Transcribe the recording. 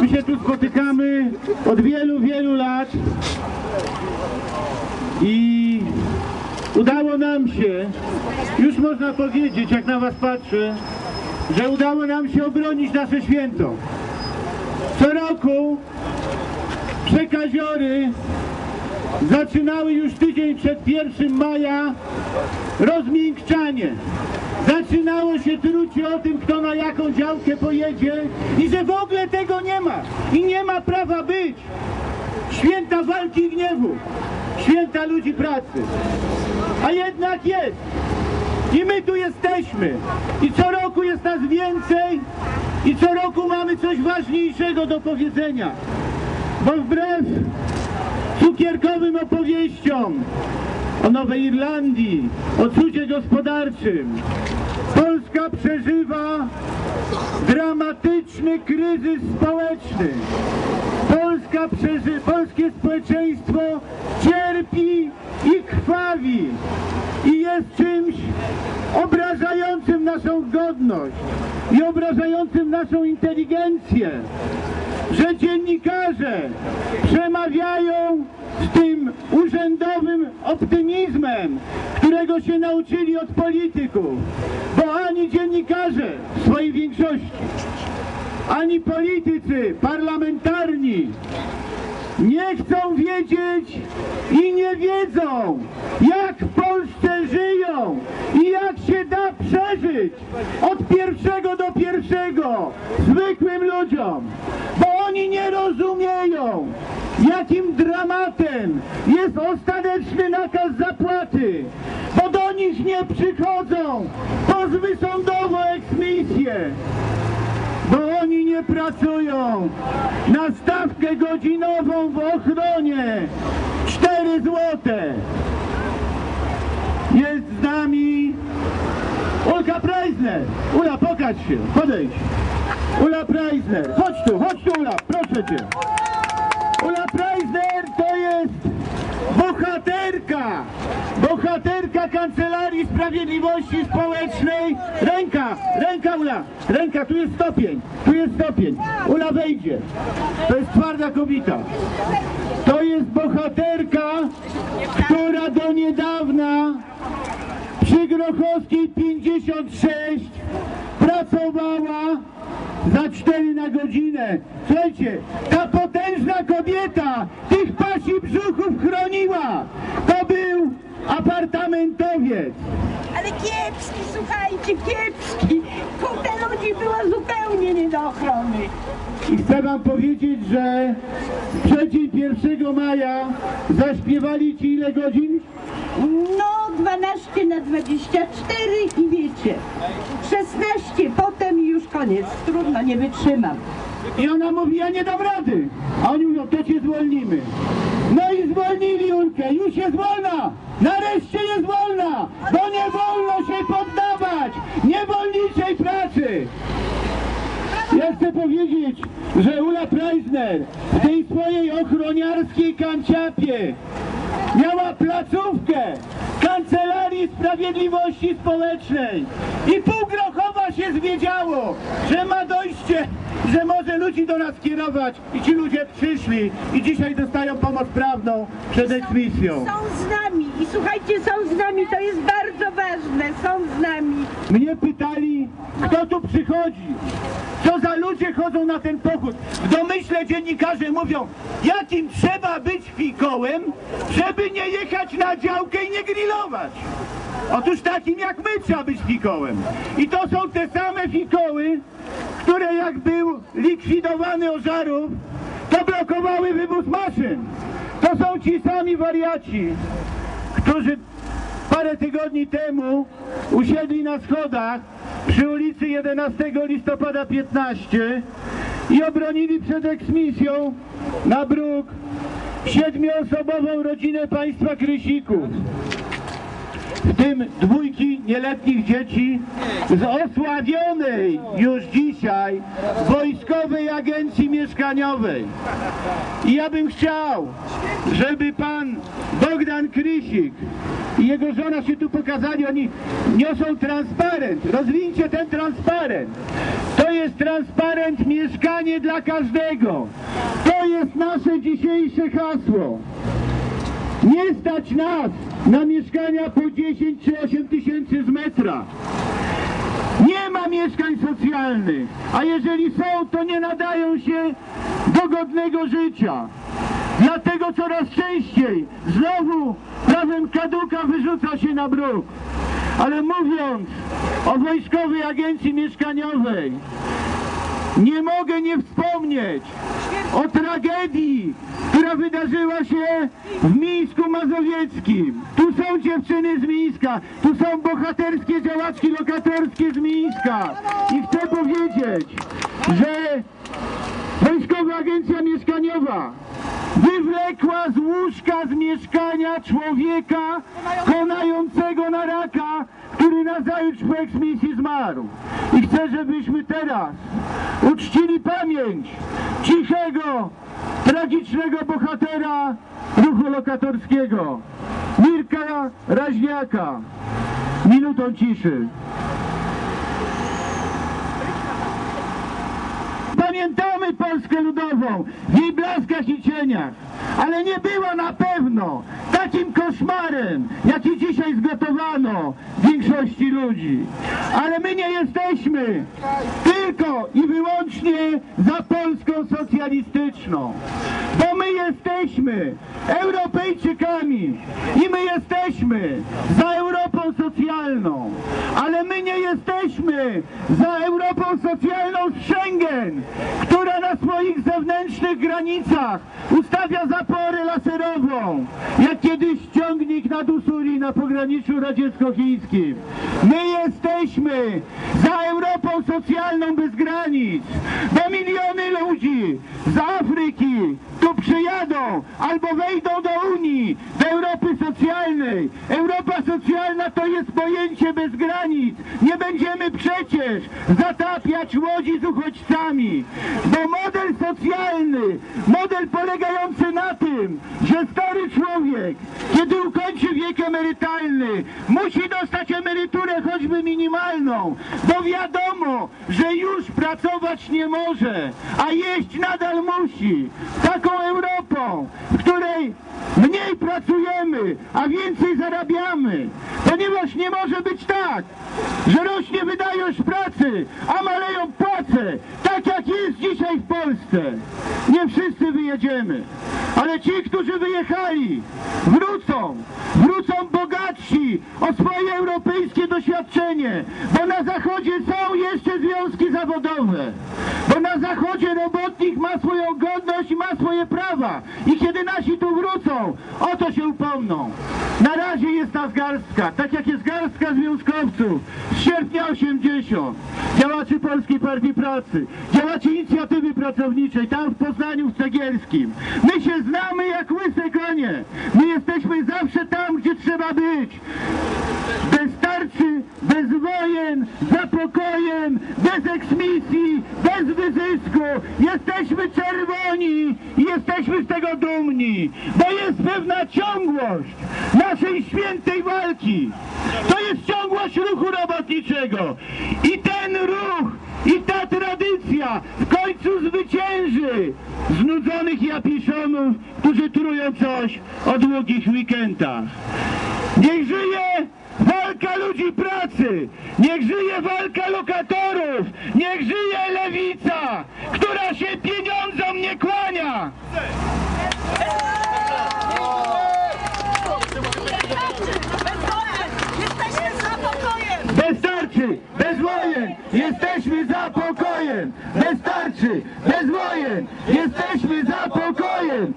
My się tu spotykamy od wielu, wielu lat i udało nam się, już można powiedzieć, jak na was patrzę, że udało nam się obronić nasze święto. Co roku przekaziory zaczynały już tydzień przed 1 maja rozmiękczanie. Zaczynało się trucie o tym, kto na jaką działkę pojedzie i że w ogóle tego nie ma i nie ma prawa być. Święta walki i gniewu, święta ludzi pracy. A jednak jest. I my tu jesteśmy. I co roku jest nas więcej i co roku mamy coś ważniejszego do powiedzenia. Bo wbrew cukierkowym opowieściom o Nowej Irlandii, o cudzie gospodarczym. Polska przeżywa dramatyczny kryzys społeczny. Polska przeży... Polskie społeczeństwo cierpi i krwawi i jest czymś obrażającym naszą godność i obrażającym naszą inteligencję że dziennikarze przemawiają z tym urzędowym optymizmem, którego się nauczyli od polityków, bo ani dziennikarze w swojej większości, ani politycy parlamentarni nie chcą wiedzieć i nie wiedzą, jak w Polsce żyją i jak się da przeżyć od pierwszego do pierwszego zwykłym ludziom, bo oni nie rozumieją, jakim dramatem jest ostateczny nakaz zapłaty, bo do nich nie przychodzą pozwy sądowo eksmisje, bo pracują na stawkę godzinową w ochronie 4 złote. Jest z nami Ulka Preisner. Ula, pokaż się, podejdź. Ula Preisner, chodź tu, chodź tu Ula, proszę cię. Ula Preisner to jest bohaterka, bohaterka Kancelarii Sprawiedliwości Społecznej. Ręka, ręka Ula, ręka, tu jest stopień, tu jest stopień. Ula wejdzie. To jest twarda kobieta. To jest bohaterka, która do niedawna przy Grochowskiej 56 pracowała za 4 na godzinę. Słuchajcie, ta potężna kobieta tych pasi brzuchów chroniła. To był apartamentowiec. Ale kiepski, słuchajcie, kiepski. Kurde ludzi było zupełnie nie do ochrony. I chcę wam powiedzieć, że w przecień 1 maja zaśpiewali ci ile godzin? No, 12 na 24 i wiecie, 16, potem już koniec. Trudno, nie wytrzymam. I ona mówi, ja nie dam rady. A oni mówią, to cię zwolnimy. No i zwolnili Julkę, już jest wolna. Nareszcie jest wolna, bo nie wolno się poddawać niewolniczej pracy. Ja chcę powiedzieć, że Ula Preisner w tej swojej ochroniarskiej kanciapie miała placówkę Kancelarii Sprawiedliwości Społecznej i pół Grochowa się zwiedziało, że ma dojście, że może ludzi do nas kierować i ci ludzie przyszli i dzisiaj dostają pomoc prawną przed eksmisją. Są z nami i słuchajcie, są z nami, to jest bardzo ważne, są z nami. Mnie pytali, kto tu przychodzi, co za ludzie chodzą na ten pochód. W domyśle dziennikarze mówią, jakim trzeba być fikołem, żeby nie jechać na działkę i nie grillować. Otóż takim jak my trzeba być fikołem. I to są te same fikoły, które jak był likwidowany Ożarów, to blokowały wywóz maszyn. To są ci sami wariaci, którzy parę tygodni temu usiedli na schodach przy ulicy 11 listopada 15 i obronili przed eksmisją na bruk siedmioosobową rodzinę państwa Krysików. W tym dwójki nieletnich dzieci z osławionej już dzisiaj Wojskowej Agencji Mieszkaniowej. I ja bym chciał, żeby pan Bogdan Krysik i jego żona się tu pokazali, oni niosą transparent. Rozwijcie ten transparent. To jest transparent mieszkanie dla każdego. To jest nasze dzisiejsze hasło. Nie stać nas na mieszkania po 10 czy 8 tysięcy z metra. Nie ma mieszkań socjalnych, a jeżeli są, to nie nadają się do godnego życia. Dlatego coraz częściej znowu prawem kaduka wyrzuca się na bruk. Ale mówiąc o Wojskowej Agencji Mieszkaniowej, nie mogę nie wspomnieć o tragedii, która wydarzyła się w Mińsku Mazowieckim. Tu są dziewczyny z Mińska, tu są bohaterskie działaczki lokatorskie z Mińska. I chcę powiedzieć, że Wojskowa Agencja Mieszkaniowa wywlekła z łóżka z mieszkania człowieka konającego na raka, który nazajutrz po eksmisji zmarł. I chcę, żebyśmy teraz uczcili pamięć cichego, tragicznego bohatera ruchu lokatorskiego, Mirka Raźniaka. Minutą ciszy. Pamiętamy Polskę Ludową w jej blaskach i cieniach, ale nie była na pewno takim koszmarem, jaki dzisiaj zgotowano większości ludzi. Ale my nie jesteśmy tylko i wyłącznie za Polską socjalistyczną, bo my jesteśmy Europejczykami i my jesteśmy za Europą socjalną, ale my nie jesteśmy za Europą socjalną z Schengen, która na swoich zewnętrznych granicach ustawia zaporę laserową, jak kiedyś ciągnik nad Usuri na pograniczu radziecko-chińskim. My jesteśmy za Europą socjalną bez granic, bo miliony ludzi z Afryki tu przyjadą albo wejdą do Unii, do Europy socjalnej. Europa socjalna to jest pojęcie bez granic. Nie będziemy przecież zatapiać łodzi z uchodźcami, bo model socjalny, model polegający na tym, że stary człowiek, kiedy ukończy wiek emerytalny, musi dostać emeryturę choćby minimalną, bo wiadomo, że już pracować nie może, a jeść nadal musi. Taką Europą, w której mniej pracujemy, a więcej zarabiamy, ponieważ nie może być tak, że rośnie wydajność pracy, a maleją płace, tak jak jest dzisiaj w Polsce. Nie wszyscy wyjedziemy, ale ci, którzy wyjechali, wrócą, wrócą bogatsi o swoje europejskie doświadczenie, bo na zachodzie są jeszcze związki zawodowe, bo na zachodzie robotnik ma swoją godność i ma swoje prawa i kiedy nasi tu wrócą, o to się upomną. Na razie jest nas garstka, tak jak jest garstka związkowców z sierpnia 80, działaczy Polskiej Partii Pracy, działaczy inicjatywy pracowniczej, tam w Poznaniu, w Cegielskim. My się znamy jak łyse konie. My jesteśmy zawsze tam, gdzie trzeba być. Bez tarczy, bez wojen, za pokojem, bez eksmisji, bez wyzysku. Jesteśmy czerwoni i jesteśmy z tego dumni, bo jest pewna ciągłość naszej świętej walki. To jest ciągłość ruchu robotniczego. I ten ruch i ta tradycja w końcu zwycięży znudzonych japiszonów, którzy trują coś o długich weekendach. Niech żyje walka ludzi pracy! Niech żyje walka lokatorów! Niech żyje lewica, która się pieniądzom nie kłania! Bez wojen, jesteśmy za pokojem! Bez tarczy, bez wojen, jesteśmy za pokojem!